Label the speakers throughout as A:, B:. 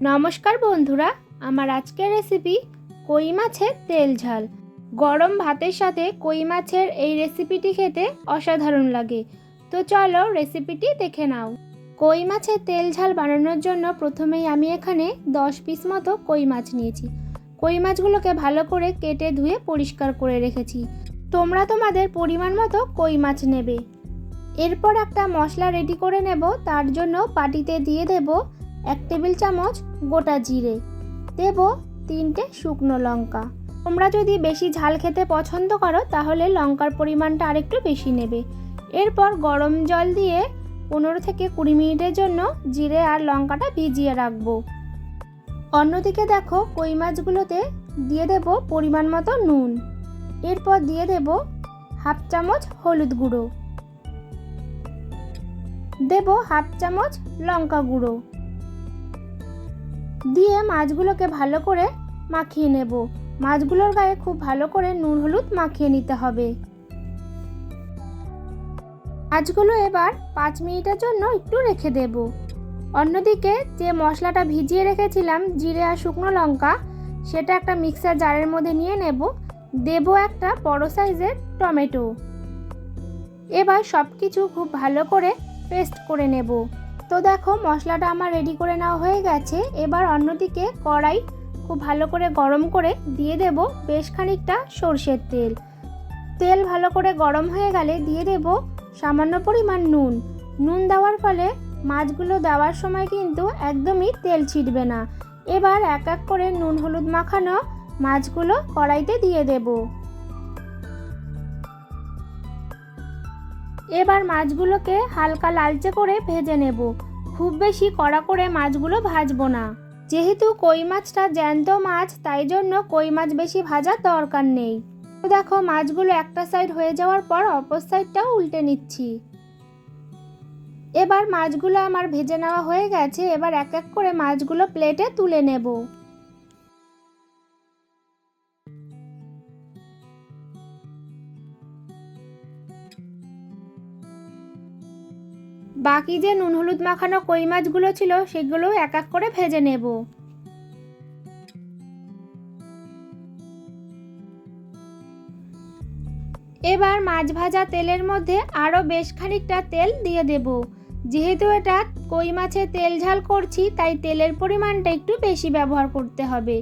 A: নমস্কার বন্ধুরা, আমার আজকের রেসিপি কই মাছের তেল ঝাল। গরম ভাতের সাথে কই মাছের এই রেসিপিটি খেতে অসাধারণ লাগে। তো চলো রেসিপিটি দেখে নাও। কই মাছের তেল ঝাল বানানোর জন্য প্রথমেই আমি এখানে দশ পিস মতো কই মাছ নিয়েছি। কই মাছগুলোকে ভালো করে কেটে ধুয়ে পরিষ্কার করে রেখেছি। তোমরা তোমাদের পরিমাণ মতো কই মাছ নেবে। এরপর একটা মশলা রেডি করে নেব, তার জন্য পাটিতে দিয়ে দেব এক টেবিল চামচ গোটা জিরে, দেব তিনটে শুকনো লঙ্কা। তোমরা যদি বেশি ঝাল খেতে পছন্দ করো, তাহলে লঙ্কার পরিমাণটা আরেকটু বেশি নেবে। এরপর গরম জল দিয়ে পনেরো থেকে কুড়ি মিনিটের জন্য জিরে আর লঙ্কাটা ভিজিয়ে রাখব। অন্যদিকে দেখো, কই মাছগুলোতে দিয়ে দেব পরিমাণ মতো নুন। এরপর দিয়ে দেব হাফ চামচ হলুদ গুঁড়ো। দেব হাফ চামচ লঙ্কা গুঁড়ো। দিয়ে মাছগুলোকে ভালো করে মাখিয়ে নেব। মাছগুলোর গায়ে খুব ভালো করে নুন হলুদ মাখিয়ে নিতে হবে। মাছগুলো এবার পাঁচ মিনিটের জন্য একটু রেখে দেব। অন্যদিকে যে মশলাটা ভিজিয়ে রেখেছিলাম, জিরে আর শুকনো লঙ্কা, সেটা একটা মিক্সার জারের মধ্যে নিয়ে নেব। দেব একটা বড় সাইজের টমেটো। এবার সব কিছু খুব ভালো করে পেস্ট করে নেব। তো দেখো, মশলাটা আমার রেডি করে নেওয়া হয়ে গেছে। এবার অন্যদিকে কড়াই খুব ভালো করে গরম করে দিয়ে দেব বেশ খানিকটা সর্ষের তেল। তেল ভালো করে গরম হয়ে গেলে দিয়ে দেব সামান্য পরিমাণ নুন। নুন দেওয়ার ফলে মাছগুলো দেওয়ার সময় কিন্তু একদমই তেল ছিটবে না। এবার এক এক করে নুন হলুদ মাখানো মাছগুলো কড়াইতে দিয়ে দেব। এবার মাছগুলোকে হালকা লালচে করে ভেজে নেব। খুব বেশি কড়া করে মাছগুলো ভাজবো না। যেহেতু কই মাছটা জ্যান্ত মাছ, তাই জন্য কই মাছ বেশি ভাজার দরকার নেই। দেখো, মাছগুলো একটা সাইড হয়ে যাওয়ার পর অপর সাইডটাও উল্টে নিচ্ছি। এবার মাছগুলো আমার ভেজে নেওয়া হয়ে গেছে, এবার এক এক করে মাছগুলো প্লেটে তুলে নেব। বাকি যে নুন হলুদ মাখানো কই মাছগুলো ছিল সেগুলো এক এক করে ভেজে নেব। এবার মাছ ভাজা তেলের মধ্যে আরও বেশ খানিকটা তেল দিয়ে দেব। যেহেতু এটা কই মাছের তেল ঝাল করছি, তাই তেলের পরিমাণটা একটু বেশি ব্যবহার করতে হবে।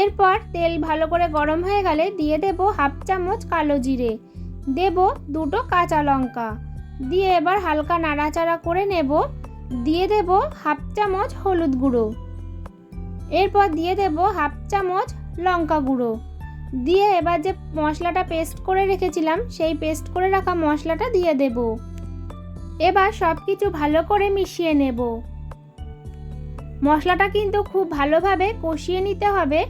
A: এরপর তেল ভালো করে গরম হয়ে গেলে দিয়ে দেব হাফ চামচ কালো জিরে। দেব দুটো কাঁচা লঙ্কা। দিয়ে এবার হালকা নাড়াচাড়া করে নেব। দিয়ে দেব হাফ চামচ হলুদ গুঁড়ো। এরপর দিয়ে দেব হাফ চামচ লঙ্কা গুঁড়ো। দিয়ে এবার যে মশলাটা পেস্ট করে রেখেছিলাম, সেই পেস্ট করে রাখা মশলাটা দিয়ে দেব। এবার সব কিছু ভালো করে মিশিয়ে নেব। মশলাটা কিন্তু খুব ভালোভাবে কষিয়ে নিতে হবে।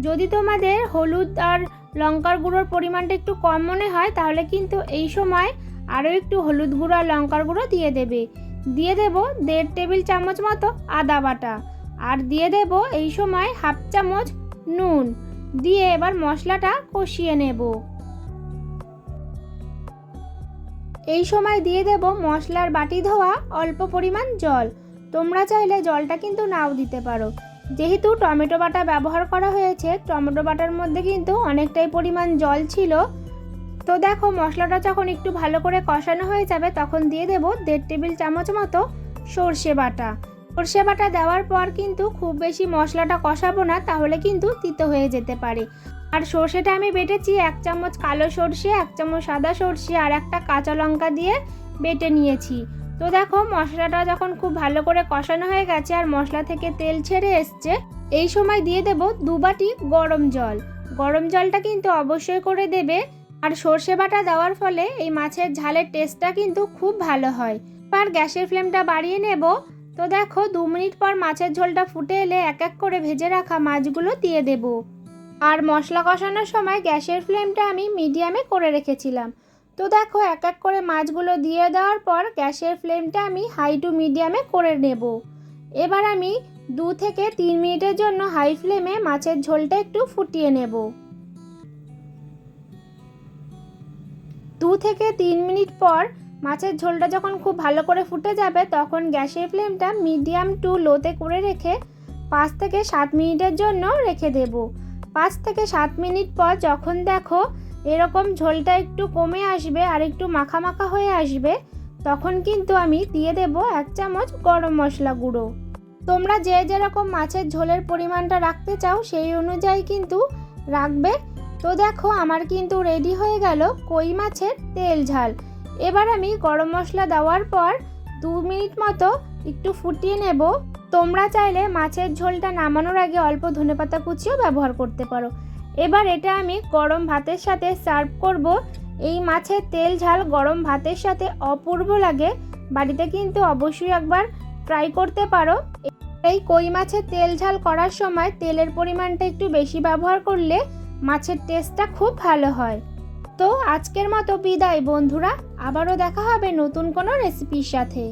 A: যদি তোমাদের হলুদ আর লঙ্কার গুঁড়োর পরিমাণটা একটু কম মনে হয়, তাহলে কিন্তু এই সময় আরও একটু হলুদ গুঁড়ো আর লঙ্কার গুঁড়ো দিয়ে দেবে। দিয়ে দেব দেড় টেবিল চামচ মতো আদা বাটা। আর দিয়ে দেব এই সময় হাফ চামচ নুন। দিয়ে এবার মশলাটা কষিয়ে নেব। এই সময় দিয়ে দেব মশলার বাটি ধোয়া অল্প পরিমাণ জল। তোমরা চাইলে জলটা কিন্তু নাও দিতে পারো। যেহেতু টমেটো বাটা ব্যবহার করা হয়েছে, টমেটো বাটার মধ্যে কিন্তু অনেকটাই পরিমাণ জল ছিল। তো দেখো মশলাটা যখন একটু ভালো করে কষানো হয়ে যাবে, তখন দিয়ে দেব দেড় টেবিল চামচ মতো সর্ষে বাটা। সর্ষে বাটা দেওয়ার পর কিন্তু খুব বেশি মশলাটা কষাবো না, তাহলে কিন্তু তিতো হয়ে যেতে পারে। আর সর্ষেটা আমি বেটেছি এক চামচ কালো সর্ষে, এক চামচ সাদা সর্ষে আর একটা কাঁচা লঙ্কা দিয়ে বেটে নিয়েছি। তো দেখো মশলাটা যখন খুব ভালো করে কষানো হয়ে গেছে আর মশলা থেকে তেল ছেড়ে এসছে, এই সময় দিয়ে দেব দু বাটি গরম জল। গরম জলটা কিন্তু অবশ্যই করে দেবে আর সর্ষে বাটা দেওয়ার ফলে এই মাছের ঝালের টেস্টটা কিন্তু খুব ভালো হয়। আর গ্যাসের ফ্লেমটা বাড়িয়ে নেব। তো দেখো, দু মিনিট পর মাছের ঝোলটা ফুটে এলে এক এক করে ভেজে রাখা মাছগুলো দিয়ে দেব। আর মশলা কষানোর সময় গ্যাসের ফ্লেমটা আমি মিডিয়ামে করে রেখেছিলাম। তো দেখো, এক এক করে মাছগুলো দিয়ে দেওয়ার পর গ্যাসের ফ্লেমটা আমি হাই টু মিডিয়ামে করে নেব। এবার আমি দু থেকে তিন মিনিটের জন্য হাই ফ্লেমে মাছের ঝোলটা একটু ফুটিয়ে নেব। দু থেকে তিন মিনিট পর মাছের ঝোলটা যখন খুব ভালো করে ফুটে যাবে, তখন গ্যাসের ফ্লেমটা মিডিয়াম টু লোতে করে রেখে পাঁচ থেকে সাত মিনিটের জন্য রেখে দেব। পাঁচ থেকে সাত মিনিট পর যখন দেখো এরকম ঝোলটা একটু কমে আসবে আর একটু মাখা মাখা হয়ে আসবে, তখন কিন্তু আমি দিয়ে দেব এক চামচ গরম মশলা গুঁড়ো। তোমরা যে যেরকম মাছের ঝোলের পরিমাণটা রাখতে চাও সেই অনুযায়ী কিন্তু রাখবে। তো দেখো, আমার কিন্তু রেডি হয়ে গেল কই মাছের তেল ঝাল। এবার আমি গরম মশলা দেওয়ার পর দু মিনিট মতো একটু ফুটিয়ে নেব। তোমরা চাইলে মাছের ঝোলটা নামানোর আগে অল্প ধনেপাতা কুচিও ব্যবহার করতে পারো। এবার এটা আমি গরম ভাতের সাথে সার্ভ করব। এই মাছের তেল ঝাল গরম ভাতের সাথে অপূর্ব লাগে। বাড়িতে কিন্তু অবশ্যই একবার ট্রাই করতে পারো। এই কই মাছের তেল ঝাল করার সময় তেলের পরিমাণটা একটু বেশি ব্যবহার করলে মাছের টেস্টটা খুব ভালো হয়। তো আজকের মতো বিদায় বন্ধুরা, আবারও দেখা হবে নতুন কোনো রেসিপির সাথে।